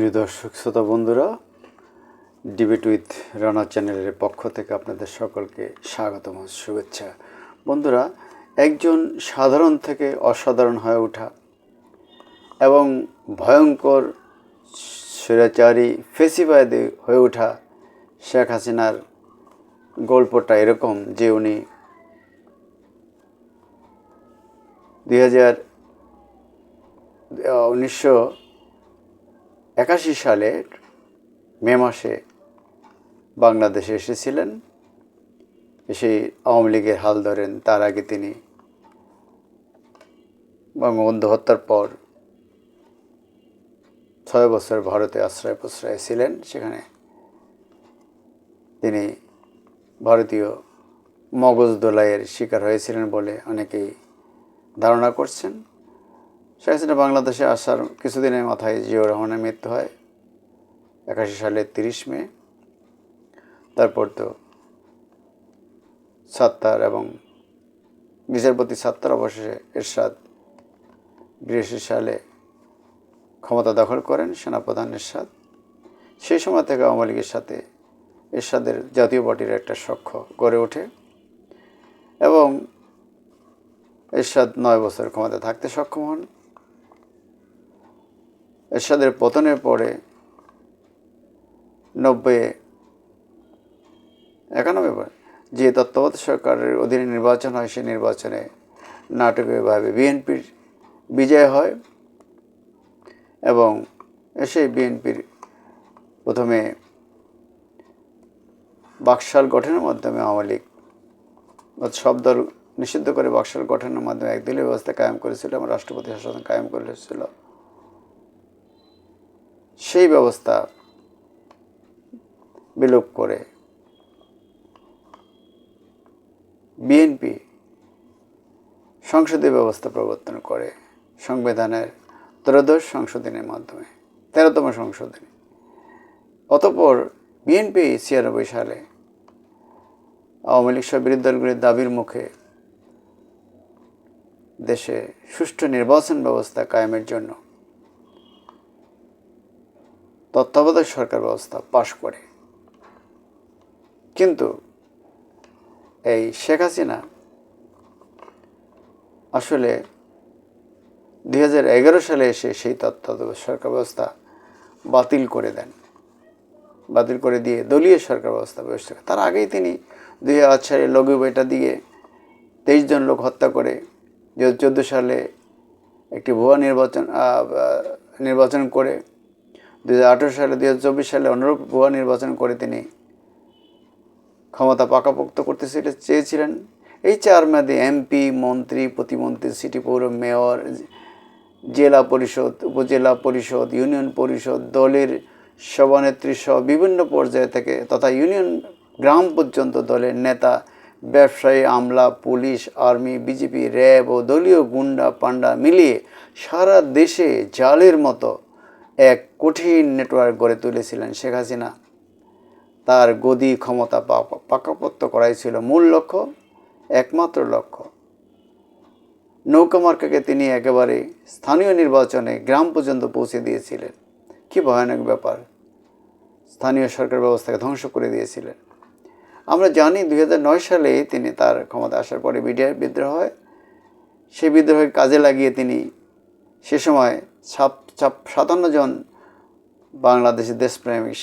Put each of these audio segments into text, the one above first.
প্রিয় দর্শক, শ্রোতা বন্ধুরা ডিবেট উইথ রানা চ্যানেলের পক্ষ থেকে আপনাদের সকলকে স্বাগতম, শুভেচ্ছা। বন্ধুরা, একজন সাধারণ থেকে অসাধারণ হয়ে ওঠা এবং ভয়ঙ্কর স্বৈরাচারী, ফেসিবাদী হয়ে ওঠা শেখ হাসিনার গল্পটা এরকম যে উনি দুই হাজার উনিশশো একাশি সালের মে মাসে বাংলাদেশে এসেছিলেন। এসে আওয়ামী লীগের হাল ধরেন। তার আগে তিনি বঙ্গবন্ধু হত্যার পর ছয় বছর ভারতে আশ্রয় প্রশ্রয় ছিলেন। সেখানে তিনি ভারতীয় মগজ দোলাইয়ের শিকার হয়েছিলেন বলে অনেকেই ধারণা করছেন। শেখ হাসিনা বাংলাদেশে আসার কিছুদিনের মাথায় জিয়াউর রহমানের মৃত্যু হয়, একাশি সালের তিরিশ মে। তারপর তো সাত্তার এবং বিচারপতি সাত্তার অবশেষে এরশাদ বিরাশি সালে ক্ষমতা দখল করেন, সেনাপ্রধান এরশাদ। সেই সময় থেকে আওয়ামী লীগের সাথে এরশাদের জাতীয় পার্টির একটা সখ্য গড়ে ওঠে এবং এরশাদ নয় বছর ক্ষমতা থাকতে সক্ষম হন। এরশাদের পতনের পরে নব্বই একানব্বই যে তত্ত্বাবধায়ক সরকারের অধীনে নির্বাচন হয়, সেই নির্বাচনে নাটকীয়ভাবে বিএনপির বিজয় হয় এবং সেই বিএনপির প্রথমে বাকশাল গঠনের মাধ্যমে আওয়ামী লীগ সব দল নিষিদ্ধ করে বাকশাল গঠনের মাধ্যমে একদলীয় ব্যবস্থা কায়েম করেছিল এবং রাষ্ট্রপতি শাসন কায়েম করেছিল। সেই ব্যবস্থা বিলোপ করে বিএনপি সংসদীয় ব্যবস্থা প্রবর্তন করে সংবিধানের ত্রয়োদশ সংশোধনের মাধ্যমে, তেরোতম সংশোধনী। অতপর বিএনপি ছিয়ানব্বই সালে আওয়ামী লীগ সহ বিরোধী দলগুলির দাবির মুখে দেশে সুষ্ঠু নির্বাচন ব্যবস্থা কায়েমের জন্য তত্ত্বাবধায়ক সরকার ব্যবস্থা পাশ করে। কিন্তু এই শেখ হাসিনা আসলে দু হাজার এগারো সালে এসে সেই তত্ত্বাবধায়ক সরকার ব্যবস্থা বাতিল করে দেন। বাতিল করে দিয়ে দলীয় সরকার ব্যবস্থা ব্যবস্থা তার আগেই তিনি দুই হাজার সালে লঘু বইটা দিয়ে তেইশ জন লোক হত্যা করে দু হাজার চোদ্দ সালে একটি ভুয়া নির্বাচন নির্বাচন করে দু হাজার আঠেরো সালে দু চব্বিশ সালে অনুরূপ ভুয়া নির্বাচন করে তিনি ক্ষমতা পাকাপোক্ত করতে চেয়েছিলেন। এই চার মেয়াদে এমপি, মন্ত্রী, প্রতিমন্ত্রী, সিটি পৌর মেয়র, জেলা পরিষদ, উপজেলা পরিষদ, ইউনিয়ন পরিষদ, দলের সভানেত্রী সহ বিভিন্ন পর্যায়ে থেকে তথা ইউনিয়ন গ্রাম পর্যন্ত দলের নেতা, ব্যবসায়ী, আমলা, পুলিশ, আর্মি, বিজেপি, র্যাব ও দলীয় গুন্ডা পান্ডা মিলিয়ে সারা দেশে জালের মতো এক কঠিন নেটওয়ার্ক গড়ে তুলেছিলেন শেখ হাসিনা। তার গদি ক্ষমতা পাকাপত্য করাই ছিল মূল লক্ষ্য, একমাত্র লক্ষ্য। নৌকা মার্কাকে তিনি একেবারে স্থানীয় নির্বাচনে গ্রাম পর্যন্ত পৌঁছে দিয়েছিলেন। কি ভয়ানক ব্যাপার। স্থানীয় সরকার ব্যবস্থাকে ধ্বংস করে দিয়েছিলেন। আমরা জানি দু হাজার নয় সালে তিনি তার ক্ষমতা আসার পরে বিডিআর বিদ্রোহ হয়। সেই বিদ্রোহের কাজে লাগিয়ে তিনি সে সময় ছাপ সাতান্ন জন বাংলাদেশের দেশপ্রেমিক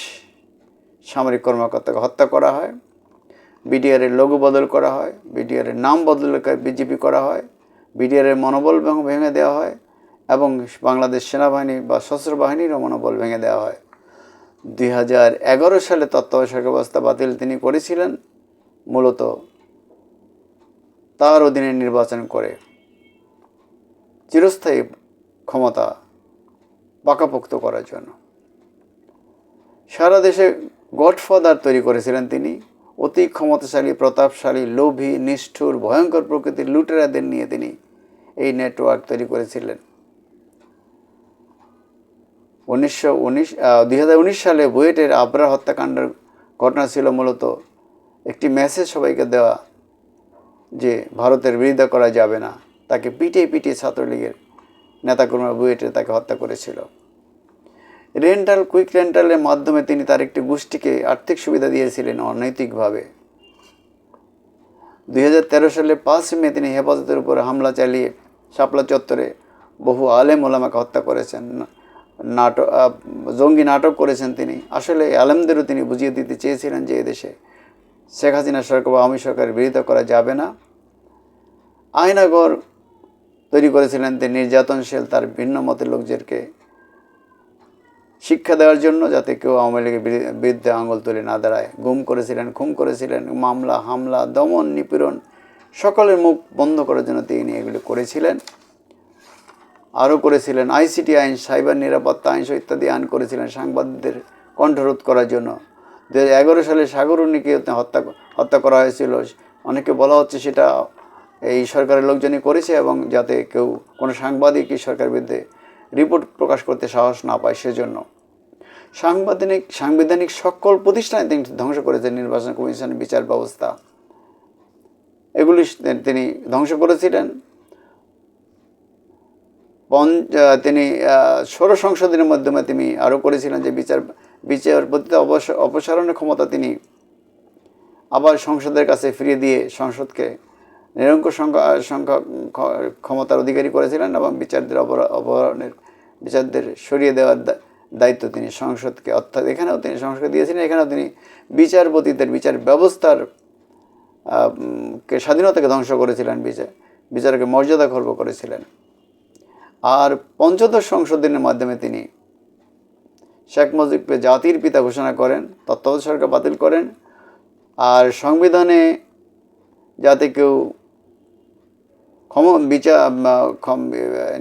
সামরিক কর্মকর্তাকে হত্যা করা হয় বিডিআরের লঘু বদল করা হয় বিডিআরের নাম বদল বিজেপি করা হয় বিডিআরের মনোবল ভেঙে দেওয়া হয় এবং বাংলাদেশ সেনাবাহিনী বা সশস্ত্র বাহিনীরও মনোবল ভেঙে দেওয়া হয়। দুই হাজার এগারো সালে তত্ত্বাবধায়ক ব্যবস্থা বাতিল তিনি করেছিলেন, মূলত তার অধীনে নির্বাচন করে চিরস্থায়ী ক্ষমতা পাকাপোক্ত করার জন্য। সারা দেশে গডফাদার তৈরি করেছিলেন তিনি। অতি ক্ষমতাশালী, প্রতাপশালী, লোভী, নিষ্ঠুর, ভয়ঙ্কর প্রকৃতির লুটেরাদের নিয়ে তিনি এই নেটওয়ার্ক তৈরি করেছিলেন। উনিশশো উনিশ সালে বুয়েটের আবরা হত্যাকাণ্ডের ঘটনা ছিল মূলত একটি মেসেজ সবাইকে দেওয়া যে, ভারতের বিরোধিতা করা যাবে না। তাকে পিটিয়ে পিটিয়ে ছাত্রলীগের নেতাকর্মীরা বুয়েটে তাকে হত্যা করেছিল। রেন্টাল, কুইক রেন্টালের মাধ্যমে তিনি তার একটি গোষ্ঠীকে আর্থিক সুবিধা দিয়েছিলেন অনৈতিকভাবে। দুই তেরো সালে পাঁচ মে তিনি হেফাজতের উপর হামলা চালিয়ে শাপলা চত্বরে বহু আলেম ওলামাকে হত্যা করেছেন। নাটক জঙ্গি নাটক করেছেন তিনি। আসলে আলেমদেরও তিনি বুঝিয়ে দিতে চেয়েছিলেন যে এদেশে শেখ হাসিনা সরকার বা আওয়ামী সরকারের বিরোধিতা করা যাবে না। আয়নাগর তৈরি করেছিলেন তিনি নির্যাতনশীল তার ভিন্ন মতের লোকদেরকে শিক্ষা দেওয়ার জন্য যাতে কেউ আওয়ামী লীগের বিরুদ্ধে আঙুল তুলে না দাঁড়ায়। গুম করেছিলেন, খুন করেছিলেন, মামলা, হামলা, দমন, নিপীড়ন, সকলের মুখ বন্ধ করার জন্য তিনি এগুলি করেছিলেন। আরও করেছিলেন, আইসিটি আইন, সাইবার নিরাপত্তা আইন ইত্যাদি আইন করেছিলেন সাংবাদিকদের কণ্ঠরোধ করার জন্য। দু হাজার এগারো সালে সাগরুনিকে হত্যা হত্যা করা হয়েছিল। অনেকে বলা হচ্ছে সেটা এই সরকারের লোকজনই করেছে এবং যাতে কেউ কোনো সাংবাদিকই সরকার বিরুদ্ধে রিপোর্ট প্রকাশ করতে সাহস না পায় সেজন্য। সাংবিধানিক সাংবিধানিক সকল প্রতিষ্ঠানে তিনি ধ্বংস করেছেন, নির্বাচন কমিশনের বিচার ব্যবস্থা। এগুলি তিনি ধ্বংস করেছিলেন। তিনি ষোড় সংশোধনের মাধ্যমে তিনি আরও করেছিলেন যে বিচার বিচারপতিতে অবস, অপসারণের ক্ষমতা তিনি আবার সংসদের কাছে ফিরিয়ে দিয়ে সংসদকে নিরঙ্কুশ সংখ্যা সংখ্যা ক্ষমতার অধিকারী করেছিলেন এবং বিচারদের অপহরণের, বিচারদের সরিয়ে দেওয়ার দায়িত্ব তিনি সংসদকে, অর্থাৎ এখানেও তিনি সংসদ দিয়েছিলেন, এখানেও তিনি বিচারপতিদের বিচার ব্যবস্থার কে স্বাধীনতাকে ধ্বংস করেছিলেন বিচার বিচারকে মর্যাদা খর্ব করেছিলেন। আর পঞ্চদশ সংশোধনের মাধ্যমে তিনি শেখ মুজিবকে জাতির পিতা ঘোষণা করেন, তত্ত্বাবধায়ক সরকার বাতিল করেন, আর সংবিধানে যাতে কেউ ক্ষম বিচার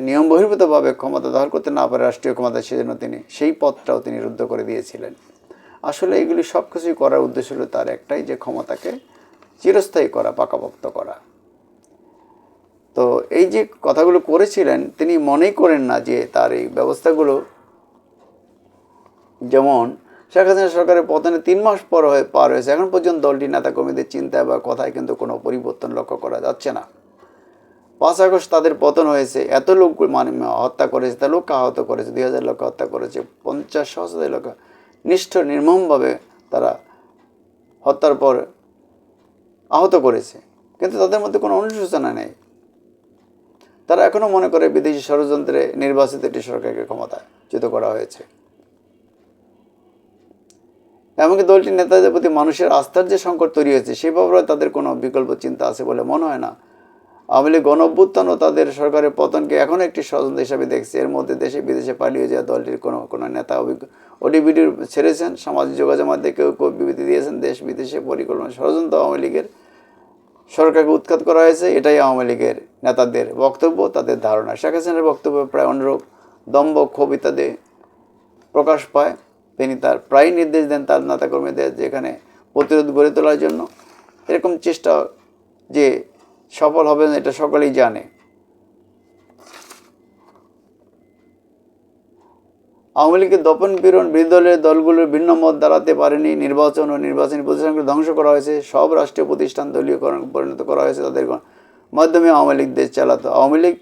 নিয়ম বহির্ভূতভাবে ক্ষমতা দখল করতে না পারে রাষ্ট্রীয় ক্ষমতা, সেজন্য তিনি সেই পথটাও তিনি রুদ্ধ করে দিয়েছিলেন। আসলে এগুলি সব কিছুই করার উদ্দেশ্য হলো তার একটাই যে ক্ষমতাকে চিরস্থায়ী করা, পাকাপোক্ত করা। তো এই যে কথাগুলো করেছিলেন, তিনি মনেই করেন না যে তার এই ব্যবস্থাগুলো যেমন শেখ হাসিনা সরকারের পতনে তিন মাস পর হয়ে পার হয়েছে, এখন পর্যন্ত দলটি নেতাকর্মীদের চিন্তায় বা কথায় কিন্তু কোনো পরিবর্তন লক্ষ্য করা যাচ্ছে না। পাঁচ আগস্ট তাদের পতন হয়েছে। এত লোক মানে হত্যা করেছে তা লোক আহত করেছে, দুই হাজার লোক হত্যা করেছে, পঞ্চাশ সহস্র লোক নিষ্ঠ, নির্মমভাবে তারা হত্যার পর আহত করেছে। কিন্তু তাদের মধ্যে কোনো অনুশোচনা নেই। তারা এখনও মনে করে বিদেশি ষড়যন্ত্রে নির্বাচিত একটি সরকারকে ক্ষমতাচ্যুত করা হয়েছে। এমনকি দলটির নেতাদের প্রতি মানুষের আস্থার যে সংকট তৈরি হয়েছে সে ব্যাপারে তাদের কোনো বিকল্প চিন্তা আছে বলে মনে হয় না। আওয়ামী লীগ গণ অভ্যুত্থানও তাদের সরকারের পতনকে এখনও একটি ষড়যন্ত্র হিসাবে দেখছে। এর মধ্যে দেশে বিদেশে পালিয়ে যাওয়া দলটির কোনো কোনো নেতা অভিজ্ঞ ওডিবিডি ছেড়েছেন, সামাজিক যোগাযোগ মাধ্যমে কেউ কেউ বিবৃতি দিয়েছেন, দেশ বিদেশে পরিকল্পনা ষড়যন্ত্র আওয়ামী লীগের সরকারকে উৎখাত করা হয়েছে। এটাই আওয়ামী লীগের নেতাদের বক্তব্য, তাদের ধারণা। শেখ হাসিনার বক্তব্য প্রায় অনুরূপ দম্ভ ক্ষোভ ইত্যাদি প্রকাশ পায়। তিনি তার প্রায় নির্দেশ দেন তার নেতাকর্মীদের যেখানে প্রতিরোধ গড়ে তোলার জন্য। এরকম চেষ্টা যে সফল হবেন, এটা সকলেই জানে। আওয়ামী লীগের দপন পীড়ন বিরোধী দলের দলগুলোর ভিন্ন মত দাঁড়াতে পারেনি, নির্বাচন ও নির্বাচনী প্রতিষ্ঠানগুলো ধ্বংস করা হয়েছে, সব রাষ্ট্রীয় প্রতিষ্ঠান দলীয়করণ পরিণত করা হয়েছে তাদের মাধ্যমে আওয়ামী লীগ দেশ চালাতো। আওয়ামী লীগ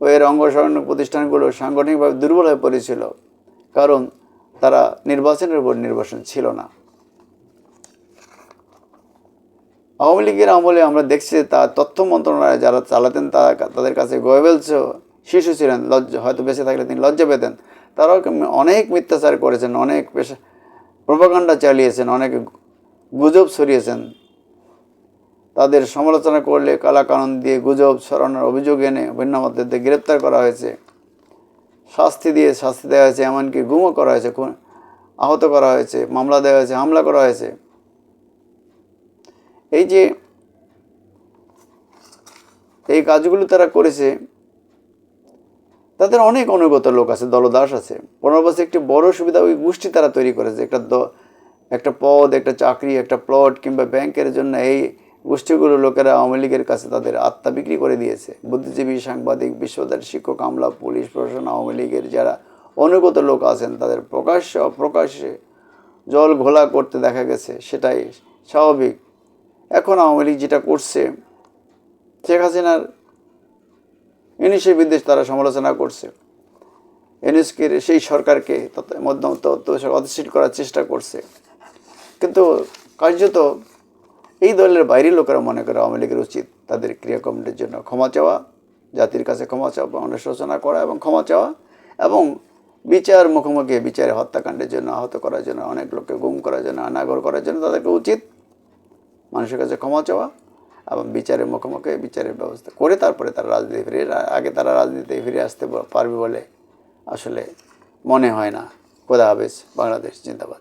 ও এর অঙ্গ প্রতিষ্ঠানগুলো সাংগঠনিকভাবে দুর্বল হয়ে পড়েছিল, কারণ তারা নির্বাচনের উপর নির্বাচন ছিল না। আওয়ামী লীগের আমলে আমরা দেখছি যে তা তথ্য মন্ত্রণালয়ে যারা চালাতেন তা তাদের কাছে গোয়েবেলসও শিশু ছিলেন, লজ্জা, হয়তো বেঁচে থাকলে তিনি লজ্জা পেতেন। তারাও অনেক মিথ্যাচার করেছেন, অনেক পেশা প্রভাকাণ্ডা চালিয়েছেন, অনেক গুজব ছড়িয়েছেন। তাদের সমালোচনা করলে কালাকানুন দিয়ে গুজব ছড়ানোর অভিযোগ এনে ভিন্নমতদের গ্রেপ্তার করা হয়েছে। শাস্তি দিয়ে শাস্তি দেওয়া হয়েছে, এমনকি গুমও করা হয়েছে আহত করা হয়েছে, মামলা দেওয়া হয়েছে, হামলা করা হয়েছে। এই যে এই কাজগুলো তারা করেছে, তাদের অনেক অনুগত লোক আছে, দলদাস আছে। পনেরো বছর একটি বড় সুবিধা, ওই গোষ্ঠী তারা তৈরি করেছে, একটা একটা পদ, একটা চাকরি, একটা প্লট কিংবা ব্যাংকের জন্য এই গোষ্ঠীগুলো লোকেরা আওয়ামী লীগের কাছে তাদের আত্মা বিক্রি করে দিয়েছে। বুদ্ধিজীবী, সাংবাদিক, বিশ্ববিদ্যালয়ের শিক্ষক, আমলা, পুলিশ প্রশাসন, আওয়ামী লীগের যারা অনুগত লোক আছেন, তাদের প্রকাশ্য অপ্রকাশ্যে জল ঘোলা করতে দেখা গেছে, সেটাই স্বাভাবিক। এখন আওয়ামী লীগ যেটা করছে, শেখ হাসিনার ইনিশের বিদ্বেষ তারা সমালোচনা করছে। এনএসকের সেই সরকারকে মধ্যম অস্থির করার চেষ্টা করছে। কিন্তু কার্যত এই দলের বাইরের লোকেরা মনে করে আওয়ামী লীগের উচিত তাদের ক্রিয়াকর্মের জন্য ক্ষমা চাওয়া, জাতির কাছে ক্ষমা চাওয়া অনুশোচনা করা এবং ক্ষমা চাওয়া এবং বিচার মুখোমুখি বিচারে হত্যাকাণ্ডের জন্য আহত করার জন্য, অনেক লোককে গুম করার জন্য অনাগর করার জন্য তাদেরকে উচিত মানুষের কাছে ক্ষমা চাওয়া এবং বিচারের মুখোমুখি বিচারের ব্যবস্থা করে তারপরে তারা রাজনীতি ফিরে আগে তারা রাজনীতিতে ফিরে আসতে পারবে বলে আসলে মনে হয় না। খোদা হাফেজ, বাংলাদেশ, জিন্দাবাদ।